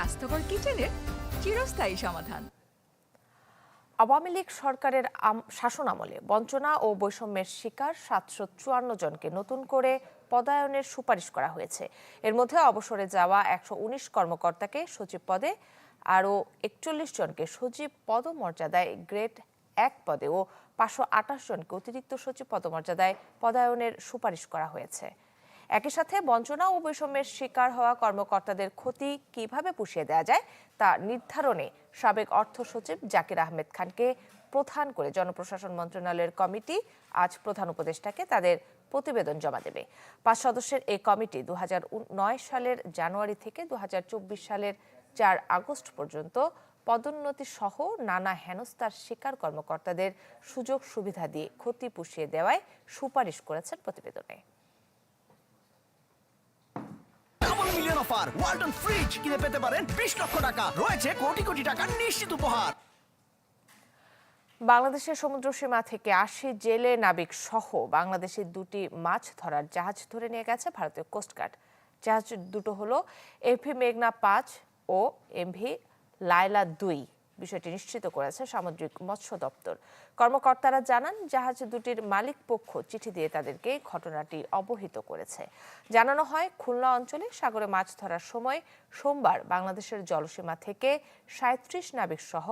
স্বাস্থ্যকর কিচেনের চিরস্থায়ী সমাধান। আওয়ামী লীগ সরকারের আম- শাসনামলে বঞ্চনা ও বৈষম্যের শিকার সাতশো চুয়ান্ন জনকে নতুন করে পদায়নের সুপারিশ করা হয়েছে। এর মধ্যে অবসরে যাওয়া একশো উনিশ কর্মকর্তাকে সচিব পদে, আরও একচল্লিশ জনকে সচিব পদমর্যাদায় গ্রেড এক পদে ও পাঁচশো আঠাশ জনকে অতিরিক্ত সচিব পদমর্যাদায় পদায়নের সুপারিশ করা হয়েছে। একই সাথে বঞ্চনা ও বৈষম্যের শিকার হওয়া কর্মকর্তাদের ক্ষতি কীভাবে পুষিয়ে দেওয়া যায় তা নির্ধারণে সাবেক অর্থ সচিব জাকির আহমেদ খানকে প্রধান করে জনপ্রশাসন মন্ত্রণালয়ের কমিটি আজ প্রধান উপদেষ্টাকে তাদের প্রতিবেদন জমা দেবে। পাঁচ সদস্যের এই কমিটি দু হাজার নয় সালের জানুয়ারি থেকে দু হাজার চব্বিশ সালের চার আগস্ট পর্যন্ত পদোন্নতি সহ নানা হেনস্থার শিকার কর্মকর্তাদের সুযোগ সুবিধা দিয়ে ক্ষতি পুষিয়ে দেওয়ায় সুপারিশ করেছেন প্রতিবেদনে। অফার ওয়ালটন ফ্রিজ কিনে পেতে পারেন বিশ লক্ষ টাকা। রয়েছে কোটি কোটি টাকার নিশ্চিত উপহার। বাংলাদেশের সমুদ্র সীমা থেকে আশি জেলে নাবিক সহ বাংলাদেশের দুটি মাছ ধরার জাহাজ ধরে নিয়ে গেছে ভারতীয় কোস্টগার্ড জাহাজ দুটো হলো এফি মেঘনা পাঁচ ও এমভি লায়লা দুই। বিষয়টি নিশ্চিত করেছে সামুদ্রিক মৎস্য দপ্তর। কর্মকর্তারা জানান, জাহাজ দুটির মালিক পক্ষ চিঠি দিয়ে তাদেরকে ঘটনাটি অবহিত করেছে। জানানো হয়, খুলনা অঞ্চলে সাগরে মাছ ধরার সময় সোমবার বাংলাদেশের জলসীমা থেকে সাঁত্রিশ নাবিক সহ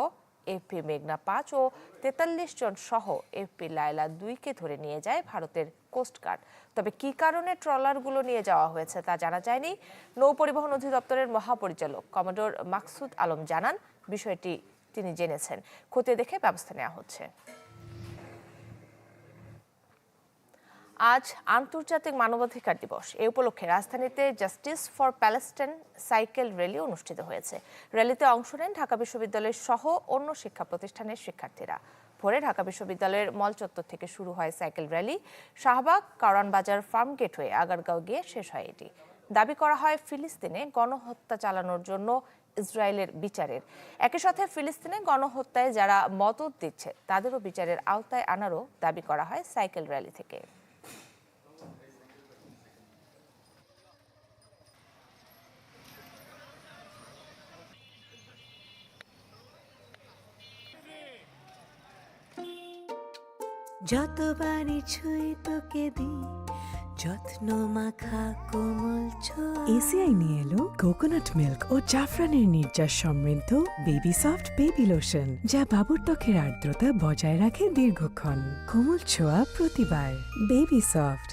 এফপি মেঘনা পাঁচ ও তেতাল্লিশ জন সহ এফপি লায়লা দুইকে ধরে নিয়ে যায় ভারতের কোস্টগার্ড তবে কি কারণে ট্রলারগুলো নিয়ে যাওয়া হয়েছে তা জানা যায়নি। নৌ পরিবহন অধিদপ্তরের মহাপরিচালক কমোডোর মাকসুদ আলম জানান, বিষয়টি তিনি জেনেছেন। খতিয়ে দেখে ব্যবস্থা নেওয়া হচ্ছে। আজ আন্তর্জাতিক মানবাধিকার দিবস। এ উপলক্ষে রাজধানীতে justice for Palestine cycle rally অনুষ্ঠিত হয়েছে। র্যালিতে অংশ নেন ঢাকা বিশ্ববিদ্যালয়ের সহ অন্য শিক্ষা প্রতিষ্ঠানের শিক্ষার্থীরা। ভোরে ঢাকা বিশ্ববিদ্যালয়ের মল চত্বর থেকে শুরু হয় cycle rally. Shahbag Karwan Bazar farm gate হয়ে আগারগাঁও গিয়ে শেষ হয় এটি। দাবি করা হয়, ফিলিস্তিনে গণহত্যা চালানোর জন্য ইসরায়েলের বিচারের। একই সাথে ফিলিস্তিনে গণহত্যায় যারা মদত দিচ্ছে, তাদেরও বিচারের আওতায় আনারও দাবি করা হয় সাইকেল র্যালি থেকে। যতবারই ছুঁই তোকে দিই যত্ন মাখা কোমল এসিআই নিয়ে এলো কোকোনাট মিল্ক ও জাফরানের নির্যাস সমৃদ্ধ বেবি সফট বেবি লোশন যা বাবুর ত্বকের আর্দ্রতা বজায় রাখে দীর্ঘক্ষণ। কোমল ছোঁয়া প্রতিবার বেবি সফট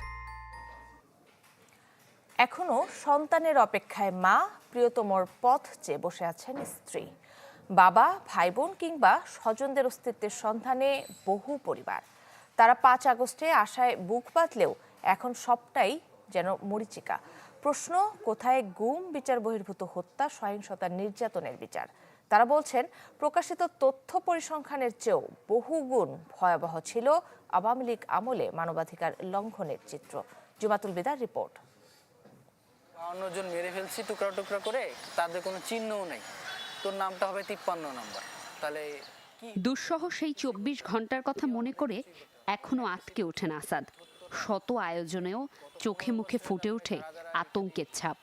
এখনও সন্তানের অপেক্ষায় মা প্রিয়তমর পথ চেয়ে বসে আছেন স্ত্রী। বাবা ভাই বোন কিংবা স্বজনদের অস্তিত্বের সন্ধানে বহু পরিবার। তারা পাঁচ আগস্টে আশায় বুক বাঁধলেও এখন সবটাই যেন মরিচিকা। প্রশ্ন কোথায় গুম বিচার বহির্ভূত হত্যা সহিংসতা নির্যাতনের বিচার? তারা বলছেন প্রকাশিত তথ্য পরিসংখ্যানের চেয়েও বহুগুণ ভয়াবহ ছিল আওয়ামী লীগ আমলে মানবাধিকার লঙ্ঘনের চিত্র। জুমাতুল বিদার রিপোর্ট। বাউন্ন জন মেরে ফেলছি টুকরা টুকরা করে তাদের কোনো চিহ্নও নেই। তোর নামটা হবে তিপ্পান্ন নম্বর। তাহলে দুঃসহ সেই চব্বিশ ঘণ্টার কথা মনে করে এখনও আটকে ওঠেন আসাদ। শত আয়োজনেও চোখে মুখে ফুটে ওঠে আতঙ্কের ছাপ।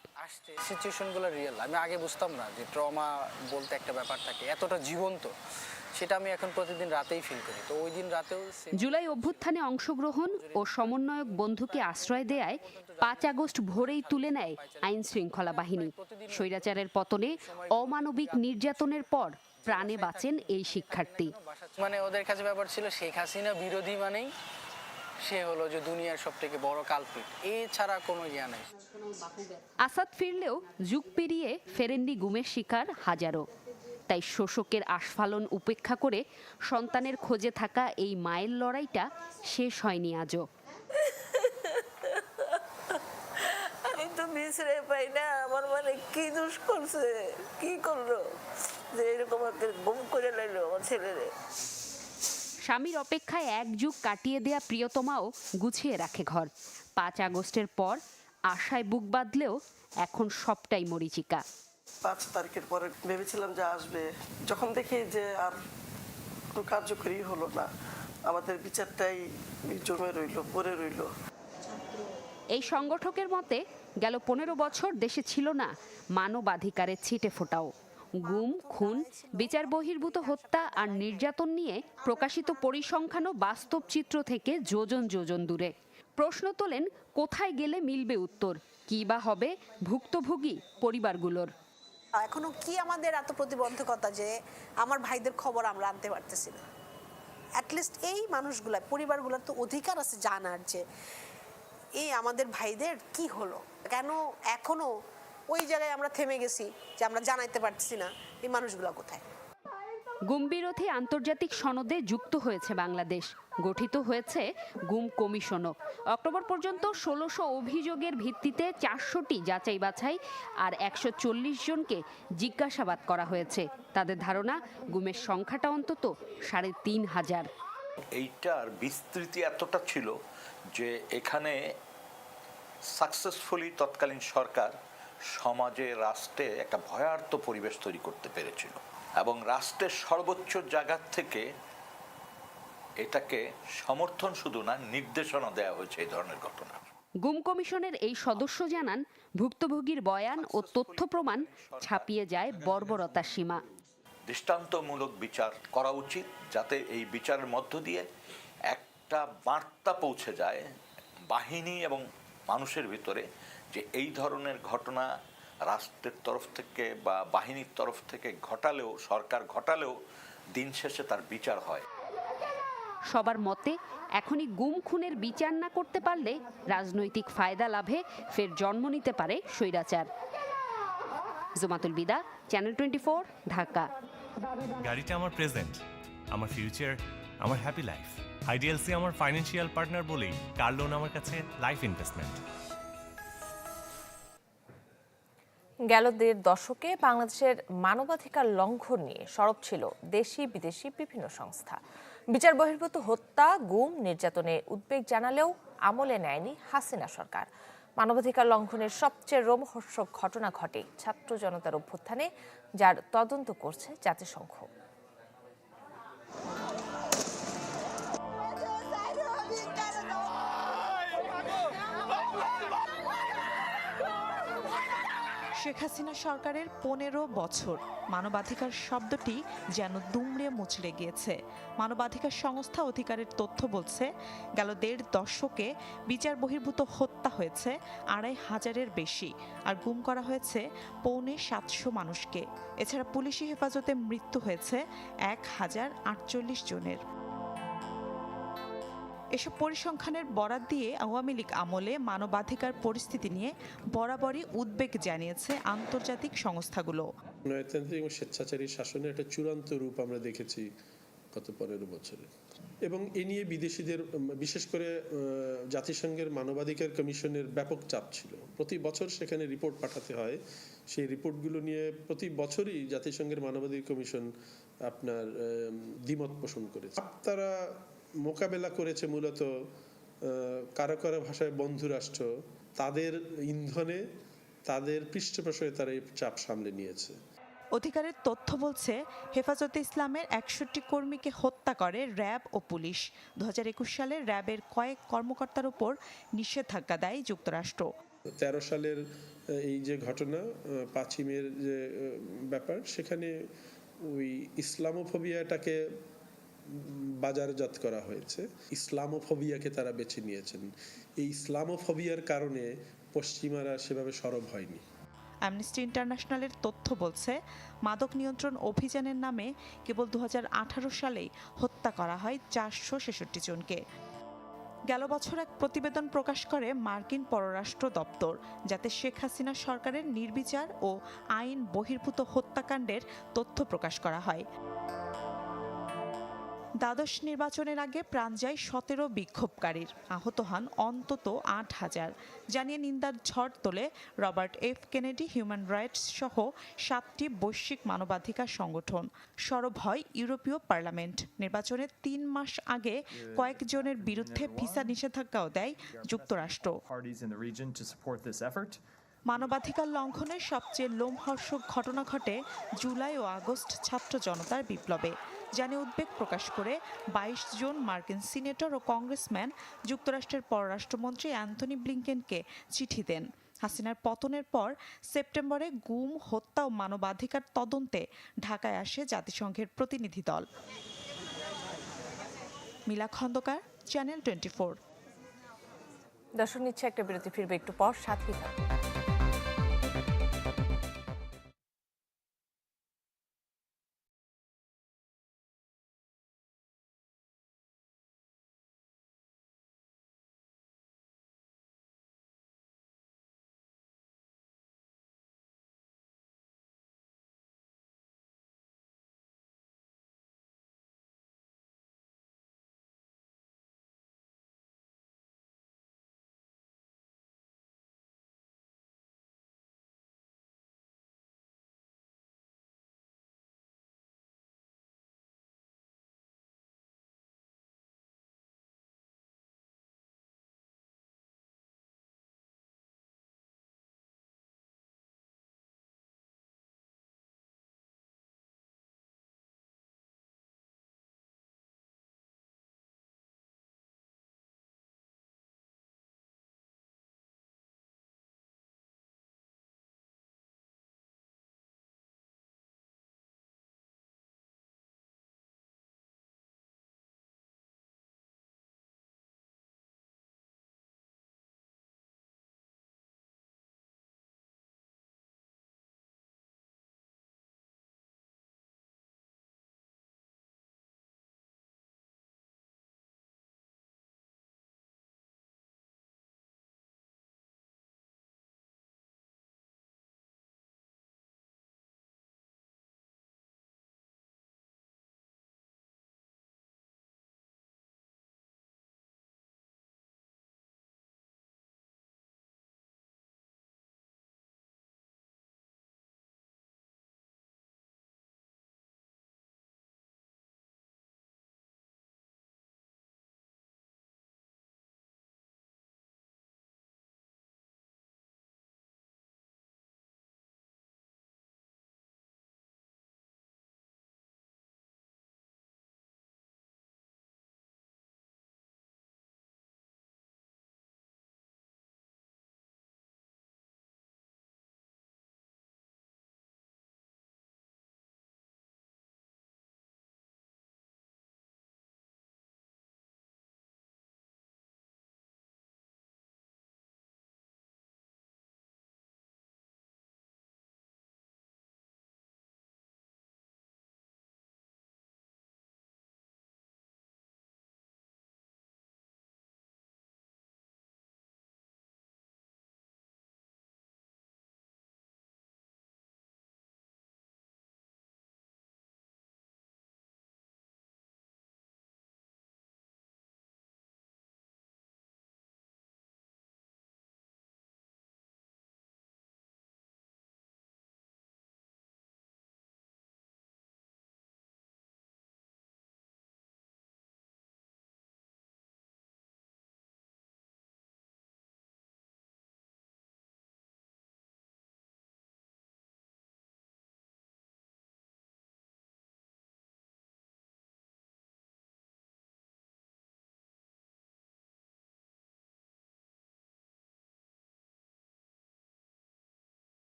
সিচুয়েশনগুলো রিয়েল আমি আগে বুঝতাম না যে ট্রমা বলতে একটা ব্যাপার থাকে। এতটা জীবন্ত সেটা আমি এখন প্রতিদিন রাতেই ফিল করি। তো ওই দিন রাতেও জুলাই অভ্যুত্থানে অংশগ্রহণ ও সমন্বয়ক বন্ধুকে আশ্রয় দেয়ায় পাঁচ আগস্ট ভোরেই তুলে নেয় আইন শৃঙ্খলা বাহিনী। স্বৈরাচারের পতনে অমানবিক নির্যাতনের পর প্রাণে বাঁচেন এই শিক্ষার্থী। মানে ওদের কাছে ব্যাপার ছিল শেখ হাসিনা বিরোধী মানেই সে হলো যে দুনিয়ার সব থেকে বড় কালপিট এছাড়া কোনো ইয়া নাই। আসাদ ফিরলেও যুগ পেরিয়ে ফেরেননি গুমের শিকার হাজারো। তাই শোষকের আস্ফালন উপেক্ষা করে সন্তানের খোঁজে থাকা এই মায়ের লড়াইটা শেষ হয়নি আজও। আমি তো মিশরে পাই না। আমার মানে কি দোষ করছে? কি করল? যে এরকম একটা গুম করে লাইলো আমার ছেলেরে। স্বামীর অপেক্ষায় এক যুগ কাটিয়ে দেয়া প্রিয়তমাও গুছিয়ে রাখে ঘর। পাঁচ আগস্টের পর আশায় বুক বাঁধলেও এখন সবটাই মরিচিকা। পাঁচ তারিখের পরে ভেবেছিলাম যে আসবে। যখন দেখি যে আর কোনো কার্যকরী হলো না আমাদের বিচারটাই জমে রইল পড়ে রইল। এই সংগঠকের মতে গেল পনেরো বছর দেশে ছিল না মানবাধিকারের ছিটে ফোটাও। গুম, খুন বিচার বহির্ভূত হত্যা আর নির্যাতন নিয়ে প্রকাশিত পরিসংখ্যানও বাস্তব চিত্র থেকে যোজন যোজন দূরে। প্রশ্ন তোলেন, কোথায় গেলে মিলবে উত্তর? কী বা হবে ভুক্তভোগী পরিবারগুলোর? এখনও কি আমাদের এত প্রতিবন্ধকতা যে আমার ভাইদের খবর আমরা আনতে পারতেছি না? অ্যাটলিস্ট এই মানুষগুলা, পরিবারগুলোর তো অধিকার আছে জানার যে, এই আমাদের ভাইদের কি হলো? কেন এখনও ওই জায়গায় আমরা থেমে গেছি যে আমরা জানাইতে পারছি না এই মানুষগুলা কোথায়। গুম বিরোধী আন্তর্জাতিক সনদে যুক্ত হয়েছে বাংলাদেশ। গঠিত হয়েছে গুম কমিশনও। অক্টোবর পর্যন্ত ষোলোশো অভিযোগের ভিত্তিতে চারশোটি যাচাই বাছাই আর একশো চল্লিশ জনকে জিজ্ঞাসাবাদ করা হয়েছে। তাদের ধারণা গুমের সংখ্যাটা অন্তত সাড়ে তিন হাজার। এইটার বিস্তৃতি এতটা ছিল যে এখানে সাকসেসফুলি তৎকালীন সরকার সমাজে রাষ্ট্রে একটা ভয়ার্থ পরিবেশ তৈরি করতে পেরেছিল এবং রাষ্ট্রের সর্বোচ্চ জায়গার থেকে এটাকে সমর্থন শুধু না নির্দেশনা দেওয়া হয়েছে এই ধরনের ঘটনা। গুম কমিশনের এই সদস্য জানান ভুক্তভোগীর বয়ান ও তথ্য প্রমাণ ছাপিয়ে যায় বর্বরতার সীমা। দৃষ্টান্তমূলক বিচার করা উচিত যাতে এই বিচারের মধ্য দিয়ে একটা বার্তা পৌঁছে যায় বাহিনী এবং মানুষের ভিতরে যে এই ধরনের ঘটনা রাষ্ট্রের তরফ থেকে বা বাহিনীর তরফ থেকে ঘটালেও সরকার ঘটালেও দিন শেষে তার বিচার হয়। সবার মতে এখনই গুম খুনের বিচার না করতে পারলে রাজনৈতিক ফায়দা লাভে ফের জন্ম নিতে পারে স্বৈরাচার। Jumatul Bida channel twenty four Dhaka. গাড়িটা আমার প্রেজেন্ট আমার ফিউচার আমার হ্যাপি লাইফ আইডিএলসি আমার ফাইন্যান্সিয়াল পার্টনার বলেই কার লোন আমার কাছে লাইফ ইনভেস্টমেন্ট গেল দেড় দশকে বাংলাদেশের মানবাধিকার লঙ্ঘন নিয়ে সরব ছিল দেশি বিদেশি বিভিন্ন সংস্থা। বিচার বহির্ভূত হত্যা, গুম নির্যাতনে উদ্বেগ জানালেও আমলে নেয়নি হাসিনা সরকার। মানবাধিকার লঙ্ঘনের সবচেয়ে রোমহর্ষক ঘটনা ঘটে ছাত্র জনতার অভ্যুত্থানে, যার তদন্ত করছে জাতিসংঘ। শেখ হাসিনা সরকারের পনেরো বছর। মানবাধিকার শব্দটি যেন দুমড়ে মুচড়ে গিয়েছে। মানবাধিকার সংস্থা অধিকারের তথ্য বলছে, গেল দেড় দশকে বিচার বহির্ভূত হত্যা হয়েছে আড়াই হাজারের বেশি আর গুম করা হয়েছে পৌনে সাতশো মানুষকে। এছাড়া পুলিশি হেফাজতে মৃত্যু হয়েছে এক হাজার আটচল্লিশ জনের। এসব পরিসংখ্যানের বরাত দিয়ে আওয়ামী লীগ আমলে মানবাধিকার পরিস্থিতি নিয়ে বরাবরই উদ্বেগ জানিয়েছে আন্তর্জাতিক সংস্থাগুলো। এবং স্বেচ্ছাচারী শাসনের একটা চূড়ান্ত রূপ আমরা দেখেছি গত পনেরো বছরে। এবং এ নিয়ে বিদেশিদের, বিশেষ করে জাতিসংঘের মানবাধিকার কমিশনের ব্যাপক চাপ ছিল। প্রতি বছর সেখানে রিপোর্ট পাঠাতে হয়। সেই রিপোর্টগুলো নিয়ে প্রতি বছরই জাতিসংঘের মানবাধিকার কমিশন আপনার দ্বিমত পোষণ করেছে। তারা মোকাবেলা করেছে মূলত কারও কারও ভাষায় বন্ধু রাষ্ট্র তাদের ইন্ধনে তাদের পৃষ্ঠপোষকে তারা এই চাপ সামলে নিয়েছে। অধিকারের তথ্য বলছে হেফাজতে ইসলামের একষট্টি কর্মীকে হত্যা করে র্যাব ও পুলিশ। দু হাজার একুশ সালে র্যাবের কয়েক কর্মকর্তার উপর নিষেধাজ্ঞা দেয় যুক্তরাষ্ট্র। তেরো সালের এই যে ঘটনা পাঁচিমের যে ব্যাপার সেখানে ওই ইসলামোফোবিয়াটাকে বাজারজাত করা হয়েছে। ইসলামোফোবিয়াকে তারা বেছে নিয়েছেন। এই ইসলামোফোবিয়ার কারণে পশ্চিমারা সেভাবে সরব হয়নি। অ্যামনেস্টি ইন্টারন্যাশনালের তথ্য বলছে, মাদক নিয়ন্ত্রণ অভিযানের নামে কেবল দুহাজার আঠারো সালেই হত্যা করা হয় চারশো ছেষট্টি জনকে। গেল বছর এক প্রতিবেদন প্রকাশ করে মার্কিন পররাষ্ট্র দপ্তর, যাতে শেখ হাসিনা সরকারের নির্বিচার ও আইন বহির্ভূত হত্যাকাণ্ডের তথ্য প্রকাশ করা হয়। দ্বাদশ নির্বাচনের আগে প্রাণ যায় সতেরো বিক্ষোভকারীর। আহত হন অন্তত আট হাজার। জানিয়ে নিন্দার ঝড় তোলে Robert F Kennedy, human rights সহ সাতটি বৈশ্বিক মানবাধিকার সংগঠন। সরব হয় ইউরোপীয় পার্লামেন্ট। নির্বাচনের তিন মাস আগে কয়েকজনের বিরুদ্ধে ভিসা নিষেধাজ্ঞাও দেয় যুক্তরাষ্ট্র। মানবাধিকার লঙ্ঘনের সবচেয়ে লোমহর্ষক ঘটনা ঘটে জুলাই ও আগস্ট ছাত্র জনতার বিপ্লবে। জানে উদ্বেগ প্রকাশ করে বাইশ জন মার্কিন সিনেটর ও কংগ্রেসম্যান যুক্তরাষ্ট্রের পররাষ্ট্রমন্ত্রী অ্যান্থনি ব্লিংকেনকে চিঠি দেন। হাসিনার পতনের পর সেপ্টেম্বরে গুম, হত্যা ও মানবাধিকার তদন্তে ঢাকায় আসে জাতিসংঘের প্রতিনিধি দল। Mila Khandakar channel twenty four দর্শক, নিচ্ছে একটা বিরতি, ফিরবে একটু পর সাথী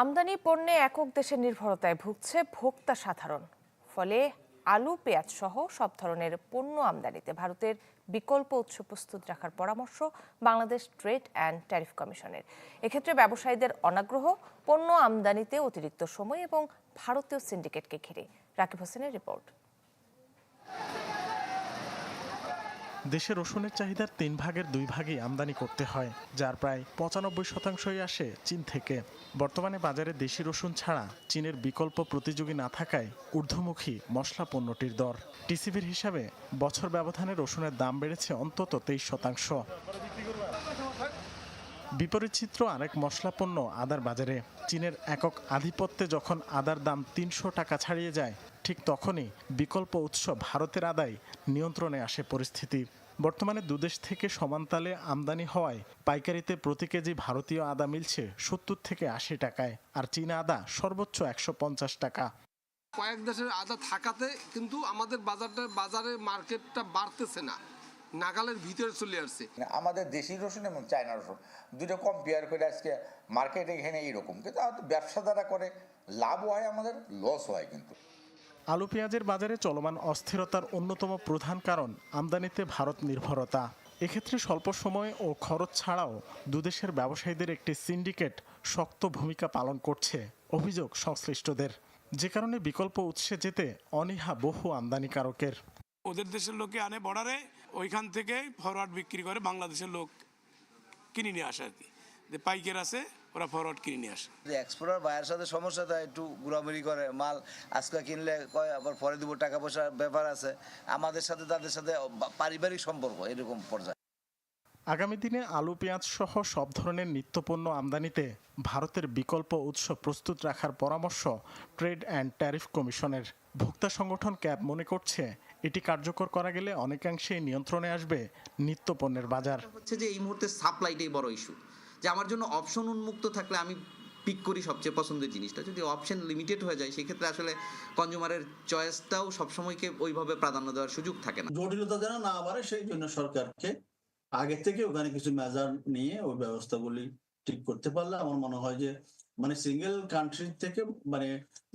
আমদানি পণ্যে একক দেশের নির্ভরতায় ভুগছে ভোক্তা সাধারণ। ফলে আলু, পেঁয়াজ সহ সব ধরনের পণ্য আমদানিতে ভারতের বিকল্প উৎস প্রস্তুত রাখার পরামর্শ বাংলাদেশ ট্রেড অ্যান্ড ট্যারিফ কমিশনের। এক্ষেত্রে ব্যবসায়ীদের অনাগ্রহ, পণ্য আমদানিতে অতিরিক্ত সময় এবং ভারতীয় সিন্ডিকেটকে ঘিরে। রাকিব হোসেনের রিপোর্ট। দেশে রসুনের চাহিদার তিন ভাগের দুই ভাগই আমদানি করতে হয়, যার প্রায় পঁচানব্বই শতাংশই আসে চীন থেকে। বর্তমানে বাজারে দেশি রসুন ছাড়া চীনের বিকল্প প্রতিযোগী না থাকায় ঊর্ধ্বমুখী মশলা পণ্যটির দর। টিসিবির হিসাবে, বছর ব্যবধানে রসুনের দাম বেড়েছে অন্তত তেইশ শতাংশ। বিপরীত চিত্র আরেক মশলা পণ্য আদার বাজারে। চীনের একক আধিপত্যে যখন আদার দাম তিনশো টাকা ছাড়িয়ে যায় ঠিক তখনই বিকল্প উৎস ভারতের আদায় নিয়ন্ত্রণে আসে পরিস্থিতি। বর্তমানে দুদেশ থেকে সমানতালে আমদানি হওয়ায় পাইকারিতে প্রতি কেজি ভারতীয় আদা মিলছে সত্তর থেকে আশি টাকায় আর চীনা আদা সর্বোচ্চ একশো পঞ্চাশ টাকা। কয়েক দেশের আদা থাকাতে কিন্তু আমাদের বাজারটা বাজারে মার্কেটটা বাড়তেছে না। নাগালের ভিতরে চলে আসছে। আমাদের দেশি রসুন এবং চায়না রসুন দুটো কম্পেয়ার করে আজকে মার্কেটে এখানে এইরকম। কিন্তু হয়তো ব্যবসা দ্বারা করে লাভ হয় আমাদের লস হয় কিন্তু। আলু পেঁয়াজের বাজারে চলমান অস্থিরতার অন্যতম প্রধান কারণ আমদানিতে ভারত নির্ভরতা। এক্ষেত্রে স্বল্প সময় ও খরচ ছাড়াও দুদেশের ব্যবসায়ীদের একটি সিন্ডিকেট শক্ত ভূমিকা পালন করছে, অভিযোগ সংশ্লিষ্টদের। যে কারণে বিকল্প উৎসে যেতে অনীহা বহু আমদানিকারকের। ওদের দেশের লোকে আনে বর্ডারে, ওইখান থেকে ফরওয়ার্ড বিক্রি করে বাংলাদেশের লোক কিনে নিয়ে আসে আর কি। যে পাইকার আছে ওরা ফরওয়ার্ড কিনে নিয়ে আসে। যে এক্সপোর্টার বায়ের সাথে সমস্যা থাকে একটু ঘোরাঘুরি করে মাল আজকে কিনলে কয় আবার পরে দিব টাকা পয়সার ব্যাপার আছে। আমাদের সাথে তাদের সাথে পারিবারিক সম্পর্ক এরকম পর্যায়ে। আগামী দিনে আলু পেঁয়াজ সহ সব ধরনের নিত্যপণ্য আমদানিতে ভারতের বিকল্প উৎস প্রস্তুত রাখার পরামর্শ ট্রেড অ্যান্ড ট্যারিফ কমিশনের। ভোক্তা সংগঠন ক্যাব মনে করছে এটি কার্যকর করা গেলে অনেকাংশেই নিয়ন্ত্রণে আসবে নিত্যপণ্যের বাজার। হচ্ছে যে এই মুহূর্তে সাপ্লাইটাই বড় ইস্যু যে আমার জন্য অপশন উন্মুক্ত থাকলে আমি পিক করি সবচেয়ে পছন্দের জিনিসটা। যদি অপশন লিমিটেড হয়ে যায় সেক্ষেত্রে আসলে কনজিউমারের চয়েসটাও সবসময়কে ওইভাবে প্রাধান্য দেওয়ার সুযোগ থাকে না। জটিলতা যেন না বাড়ে সেই জন্য সরকারকে আগে থেকে ওখানে কিছু মেজার নিয়ে ওই ব্যবস্থাগুলি ঠিক করতে পারলে আমার মনে হয় যে মানে সিঙ্গেল কান্ট্রি থেকে মানে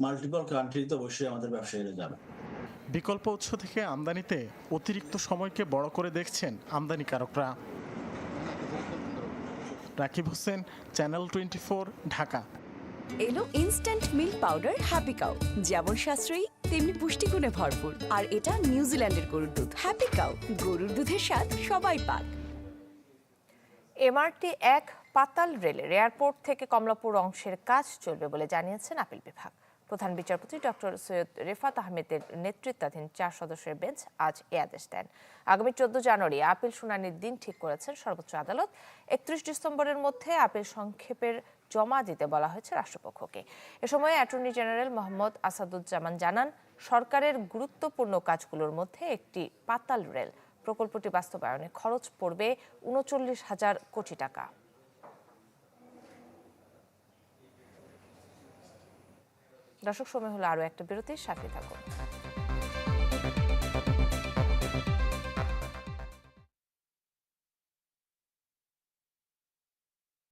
মাল্টিপল কান্ট্রিতে অবশ্যই আমাদের ব্যবসায়ীরা যাবে। বিকল্প উৎস থেকে আমদানিতে অতিরিক্ত সময়কে বড় করে দেখছেন আমদানিকারকরা। Rakib Hossain channel twenty Dhaka. এলো instant milk powder happy cow যেমন সাশ্রয়ী তেমনি পুষ্টিগুণে ভরপুর। আর এটা নিউজিল্যান্ডের গরুর দুধ হ্যাপি কাউ গরুর দুধের স্বাদ সবাই পাক। এমআরটি এক পাতাল রেলের এয়ারপোর্ট থেকে কমলাপুর অংশের কাজ চলবে বলে জানিয়েছেন আপিল বিভাগ। প্রধান বিচারপতি ডক্টর সৈয়দ রেফাত আহমেদের নেতৃত্বাধীন চার সদস্যের বেঞ্চ আজ এ আদেশ দেন। আগামী চোদ্দ জানুয়ারি আপিল শুনানির দিন ঠিক করেছেন সর্বোচ্চ আদালত। একত্রিশ ডিসেম্বরের মধ্যে আপিল সংক্ষেপের জমা দিতে বলা হয়েছে রাষ্ট্রপক্ষকে। এ সময় অ্যাটর্নি জেনারেল মোহাম্মদ আসাদুজ্জামান জানান, সরকারের গুরুত্বপূর্ণ কাজগুলোর মধ্যে একটি পাতাল রেল। প্রকল্পটি বাস্তবায়নে খরচ পড়বে উনচল্লিশ হাজার কোটি টাকা। দর্শক সময় হলো আরও একটা বিরতির সাথে থাকুন।